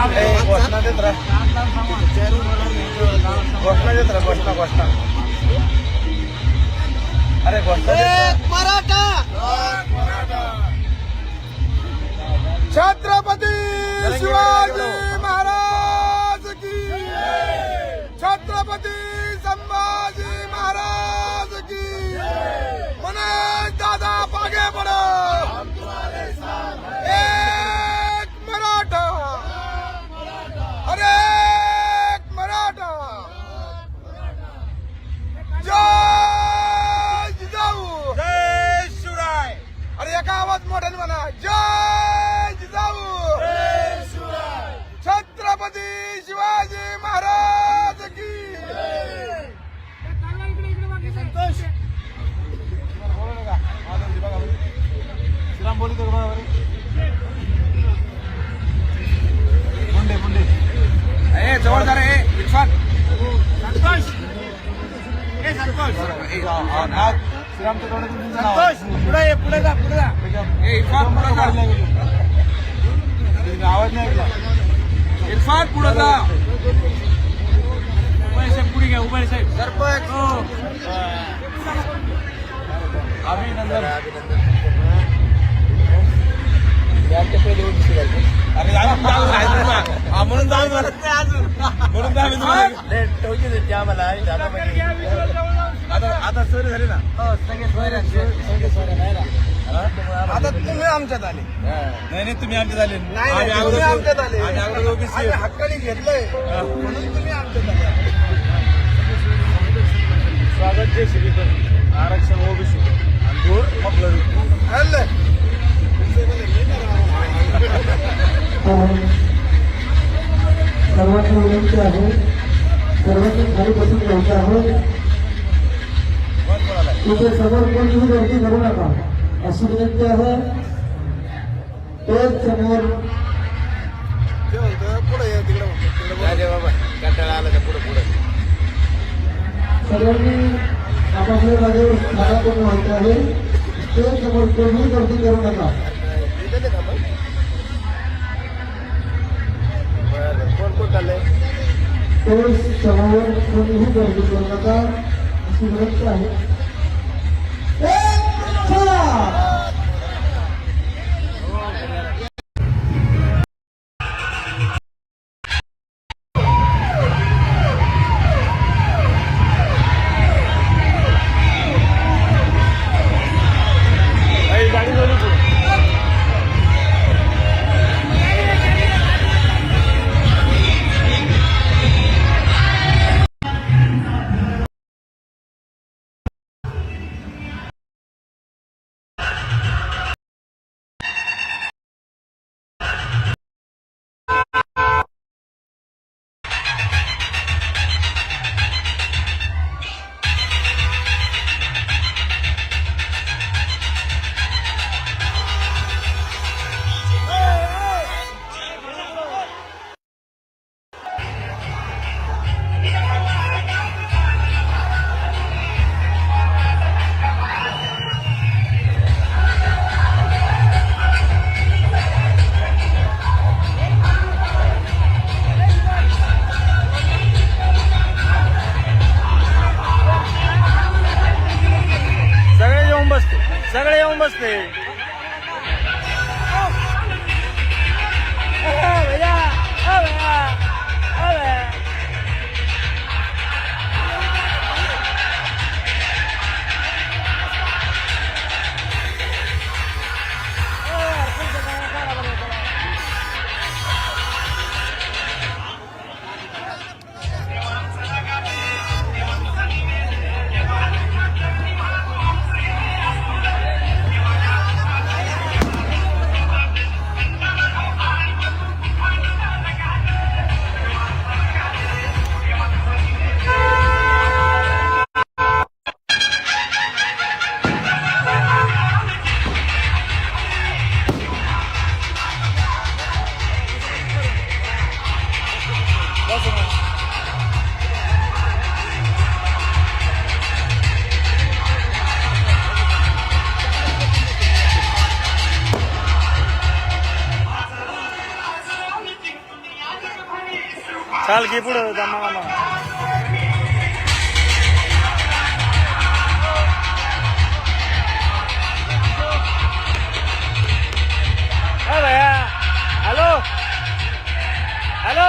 घोषणा देत राहा घोषणा देत राहा घोषणा घोषणा अरे घोषणा देत मराठा छत्रपती शिवाजी! श्रीरामच्या तोंडातून तुमचं नाव आहे. पुढे ये पुढे जा पुढे जा. ए, इरफान पुढे जा. आवाज नाही ऐकला. इरफान पुढे जा. साहेब पुढे घ्या उभाई साहेब. सरपंच. हो. अभिनंदन. अरे जाऊ राहिलं ना. हा, म्हणून जाऊ नाही अजून. म्हणून जाऊ तुम्हाला आता आता सोय झाली ना? आता तुम्ही आमच्यात आले. नाही नाही तुम्ही आमच्यात आले. आम्ही अगोदर आमच्यात आले. आम्ही अगोदर OBC आहे. हक्काने घेतलंय. म्हणून तुम्ही आमच्यात आले. स्वागत जय श्रीकर आरक्षण ओबीसी. आणि दूर आपलं सर्वांची विनंती आहे सर्वांनी खाली बसून घ्यायचं आहे तिथे समोर कोणीही गर्दी करू नका. अशी विनंती आहे. तेच समोर पुढे सर्वांनी आपापल्या जागेवर जागा करून व्हायचं आहे. तेच समोर कोणीही गर्दी करू नका. कोण कोण चाललंय तेच समोर कोणीही गर्दी करू नका अशी विनंती आहे. ನಮಸ್ತೆ కాలుకి ఇప్పుడు దమ్మా హలో హలో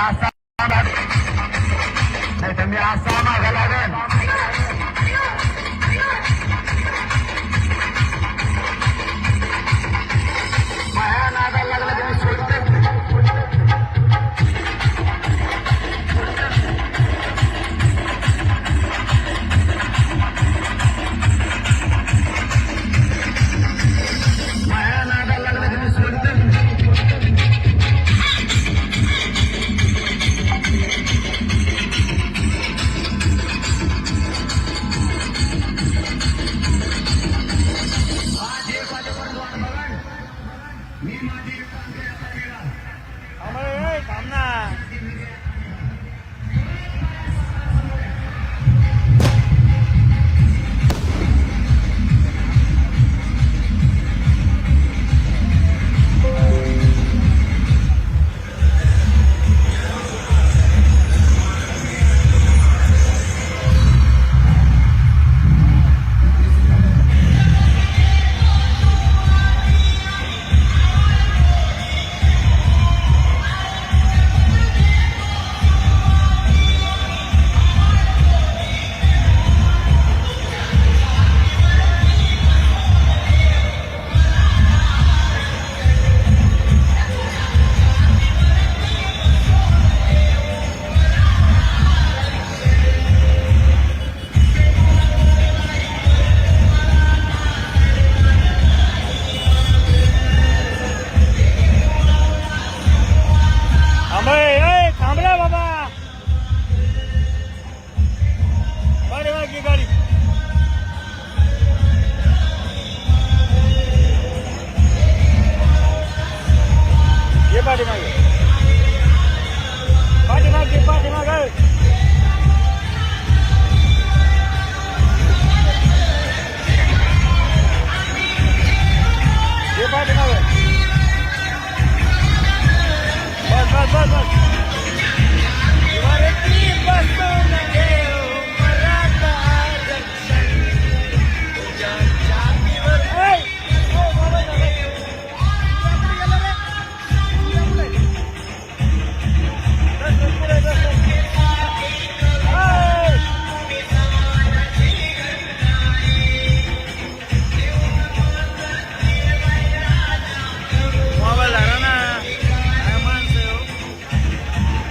नाही bak bak bak.